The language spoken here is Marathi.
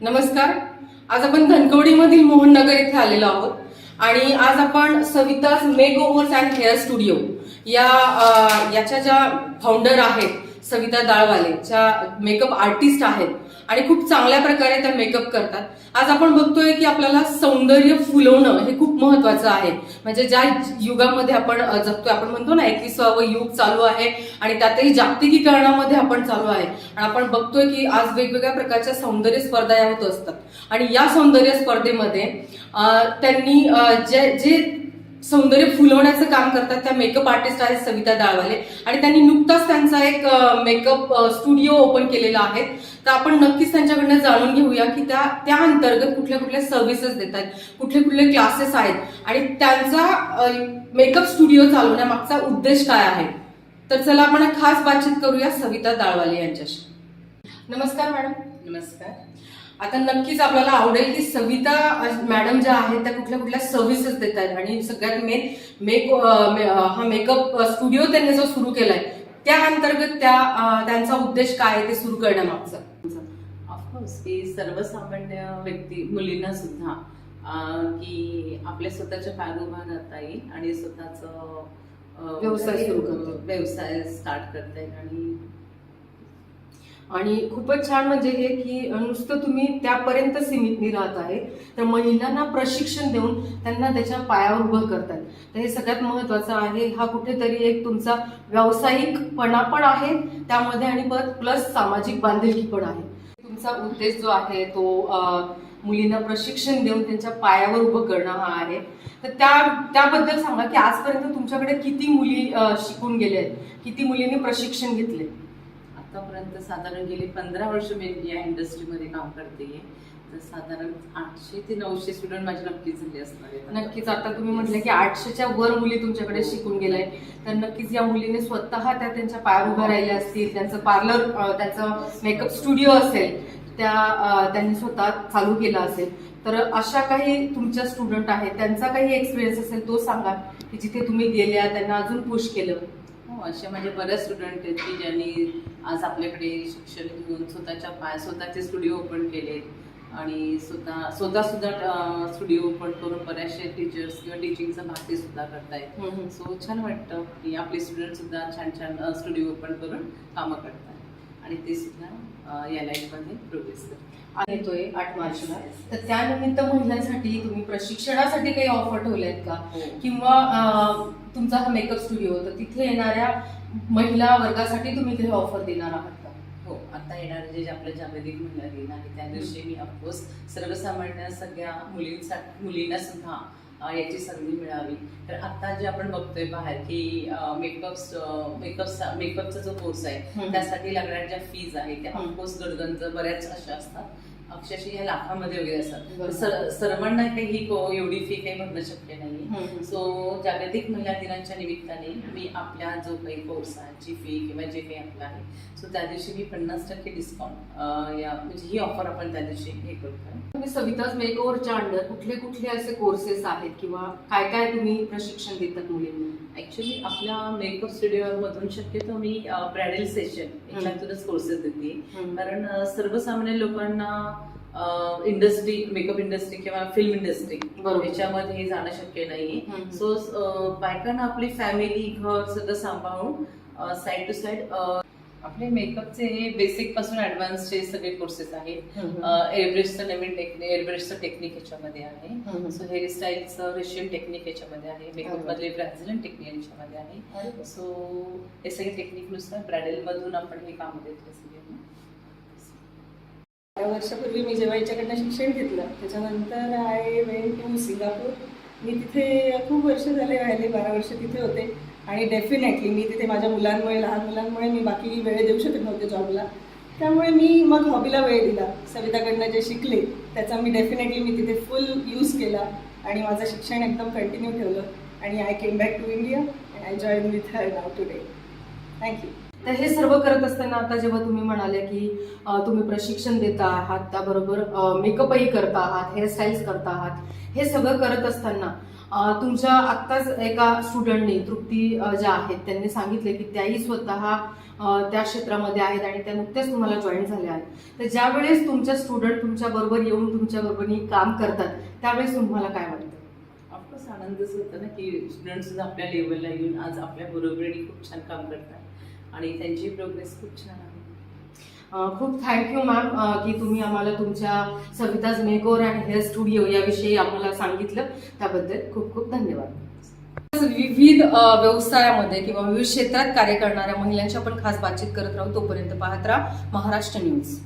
नमस्कार. आज आपण धनकवडीमधील मोहननगर येथे आलेलो आहोत. आणि आज आपण Savita's makeovers and hair studio या याच्या ज्या फाउंडर आहेत सविता दाळवाले ज्या मेकअप आर्टिस्ट आहेत. आणि खूप चांगल्या प्रकारे त्या मेकअप करतात. आज आपण बघतोय की आपल्याला सौंदर्य फुलवणं हे खूप महत्वाचं आहे. म्हणजे ज्या युगामध्ये आपण जगतोय आपण म्हणतो ना एकविसावं युग चालू आहे आणि त्यातही जागतिकीकरणामध्ये आपण चालू आहे. आणि आपण बघतोय की आज वेगवेगळ्या प्रकारच्या सौंदर्य स्पर्धा या होत असतात. आणि या सौंदर्य स्पर्धेमध्ये त्यांनी जे जे सौंदर्य फुलवण्याचं काम करतात त्या मेकअप आर्टिस्ट आहेत सविता दाळवाले. आणि त्यांनी नुकताच त्यांचा एक मेकअप स्टुडिओ ओपन केलेला आहे. तर आपण नक्कीच त्यांच्याकडनं जाणून घेऊया की त्या त्या अंतर्गत कुठल्या कुठल्या सर्व्हिसेस देत आहेत कुठले कुठले क्लासेस आहेत. आणि त्यांचा मेकअप स्टुडिओ चालवण्यामागचा उद्देश काय आहे? तर चला आपण खास बातचीत करूया सविता दाळवाले यांच्याशी. नमस्कार मॅडम. नमस्कार. आता नक्कीच आपल्याला आवडेल की सविता मॅडम ज्या आहेत त्या कुठल्या कुठल्या सर्व्हिसेस देत आहेत. आणि सगळ्यात मेन मेक हा मेकअप स्टुडिओ त्यांनी जो सुरू केलाय त्या अंतर्गत त्या त्यांचा उद्देश काय आहे ते सुरू करण्यामागचा ऑफकोर्स की सर्वसामान्य व्यक्ती मुलींना सुद्धा की आपल्या स्वतःच्या पायावर उभा राहता येईल आणि स्वतःच व्यवसाय सुरू. व्यवसाय स्टार्ट करता येईल. आणि आणि खूपच छान म्हणजे हे की नुसतं तुम्ही त्यापर्यंत सीमित नाही राहत आहे. तर महिलांना प्रशिक्षण देऊन त्यांना त्याच्या पायावर उभं करतात तर हे सगळ्यात महत्वाचं आहे. हा कुठेतरी एक तुमचा व्यावसायिकपणा पण आहे त्यामध्ये आणि परत प्लस सामाजिक बांधिलकी पण आहे. तुमचा उद्देश जो आहे तो मुलींना प्रशिक्षण देऊन त्यांच्या पायावर उभं करणं हा आहे. तर त्या त्याबद्दल सांगा की आजपर्यंत तुमच्याकडे किती मुली शिकून गेल्या आहेत किती मुलींनी प्रशिक्षण घेतले आतापर्यंत साधारण गेली पंधरा वर्ष मी या इंडस्ट्रीमध्ये काम करते. तर साधारण आठशे ते नऊशे स्टुडंट माझे नक्कीच झाले असणार. नक्कीच. आता तुम्ही म्हटलं की आठशेच्या वर मुली तुमच्याकडे शिकून गेलाय तर नक्कीच या मुलीने स्वतः त्या त्यांच्या पायावर उभ्या राहिल्या असतील त्यांचं पार्लर त्यांचं मेकअप स्टुडिओ असेल त्या त्यांनी स्वतः चालू केला असेल. तर अशा काही तुमच्या स्टुडंट आहेत त्यांचा काही एक्सपिरियन्स असेल तो सांगा की जिथे तुम्ही गेल्या त्यांना अजून पुश केलं. हो असे म्हणजे बरेच स्टुडंट आहेत की ज्यांनी आज आपल्याकडे शिक्षण घेऊन स्वतःच्या पाय स्वतःचे स्टुडिओ ओपन केलेत. आणि स्वतः स्वतः सुद्धा स्टुडिओ ओपन करून बऱ्याचशा टीचर्स किंवा टीचिंगचा भाग सुद्धा करतायत. सो छान वाटतं की आपले स्टुडंट सुद्धा छान छान स्टुडिओ ओपन करून कामं करतात आणि ते सुद्धा या लाईफमध्ये प्रोग्रेस करतात येतोय आठ मार्चला. तर त्यानिमित्त महिलांसाठी तुम्ही प्रशिक्षणासाठी काही ऑफर ठेवल्या आहेत का किंवा अं, तुमचा हा मेकअप स्टुडिओ तर तिथे येणाऱ्या महिला वर्गासाठी तुम्ही काही ऑफर देणार आहात का? हो आता येणारे जे आपलं जागतिक महिला दिन आहे त्या दिवशी मी ऑफकोर्स सर्वसामान्य सगळ्या मुलींसाठी मुलींना सुद्धा याची संधी मिळावी. तर आता जे आपण बघतोय बाहेर की मेकअप मेकअप मेकअपचा जो कोर्स आहे. त्यासाठी लागणाऱ्या ज्या फीज आहेत त्या हम्म. ऑफकोर्स गडगंज बऱ्याच अशा असतात. अक्षरशः लाखामध्ये वगैरे असतात. सर्वांना काही ही को- एवढी फी काही भरणं शक्य नाही. सो जागतिक महिला दिनाच्या निमित्ताने मी आपल्या जो काही कोर्स आहे जी फी किंवा जे काही आपलं आहे सो त्या दिवशी मी पन्नास टक्के डिस्काउंट या म्हणजे ही ऑफर आपण त्या दिवशी हे करतो तुम्ही सविताज मेकओव्हरच्या अंडर कुठले कुठले असे कोर्सेस आहेत किंवा काय काय तुम्ही प्रशिक्षण देतात मुलींना? ऍक्च्युली आपल्या मेकअप स्टुडिओमधून शक्यतो मी ब्रायडल सेशन याच्यातूनच कोर्सेस देते. कारण सर्वसामान्य लोकांना इंडस्ट्री मेकअप इंडस्ट्री किंवा फिल्म इंडस्ट्री. याच्यामध्ये हे जाणं शक्य नाही. सो बायकांना आपली फॅमिली घर सगळं सांभाळून साईड टू साईड आपले मेकअपचे हे बेसिकपासून ऍडव्हान्सचे सगळे कोर्सेस आहेत एअरब्रशचं नवीन टेक्निक एअरब्रशचं टेक्निक याच्यामध्ये आहे. सो हेअरस्टाईलचं रेशियन टेक्निक याच्यामध्ये आहे मेकअप मधले ब्राझिलियन टेक्निक याच्यामध्ये आहे. सो हे सगळे टेक्निकनुसार ब्रायडल मधून आपण हे काम देतो सगळ्यांना. बारा वर्षापूर्वी मी जेव्हा याच्याकडनं शिक्षण घेतलं त्याच्यानंतर आय वेन टू सिंगापूर. मी तिथे खूप वर्ष झाले राहिले बारा वर्ष तिथे होते. आणि डेफिनेटली मी तिथे माझ्या मुलांमुळे लहान मुलांमुळे मी बाकी वेळ देऊ शकत नव्हते जॉबला त्यामुळे मी मग हॉबीला वेळ दिला. सविताकडनं जे शिकले त्याचा मी डेफिनेटली मी तिथे फुल यूज केला. आणि माझं शिक्षण एकदम कंटिन्यू ठेवलं. आणि I came back to India and I join with her now today thank you तर हे सर्व करत असताना आता जेव्हा तुम्ही म्हणाले की तुम्ही प्रशिक्षण देता आहात त्याबरोबर मेकअपही करता आहात हेअरस्टाईल्स करता आहात हे सगळं करत असताना तुमच्या आत्ताच एका स्टुडंटने तृप्ती ज्या आहेत त्यांनी सांगितले की त्याही स्वतः त्या क्षेत्रामध्ये आहेत आणि त्या नुकत्याच तुम्हाला जॉईन झाल्या आहेत. तर ज्या वेळेस तुमच्या स्टुडंट तुमच्या बरोबर येऊन तुमच्या बरोबर काम करतात त्यावेळेस तुम्हाला काय वाटतं? ऑफकोर्स आनंदच होतं ना की स्टुडंट सुद्धा आपल्या लेवलला येऊन आज आपल्या बरोबरीने खूप छान काम करतात. आणि त्यांची प्रोग्रेस खूप छान आहे. खूप थँक्यू मॅम की तुम्ही आम्हाला तुमच्या Savita's makeover and hair studio याविषयी आम्हाला सांगितलं. त्याबद्दल खूप खूप धन्यवाद. विविध व्यवसायामध्ये किंवा विविध क्षेत्रात कार्य करणाऱ्या महिलांची आपण खास बातचीत करत राहू. तोपर्यंत पाहत राहा महाराष्ट्र न्यूज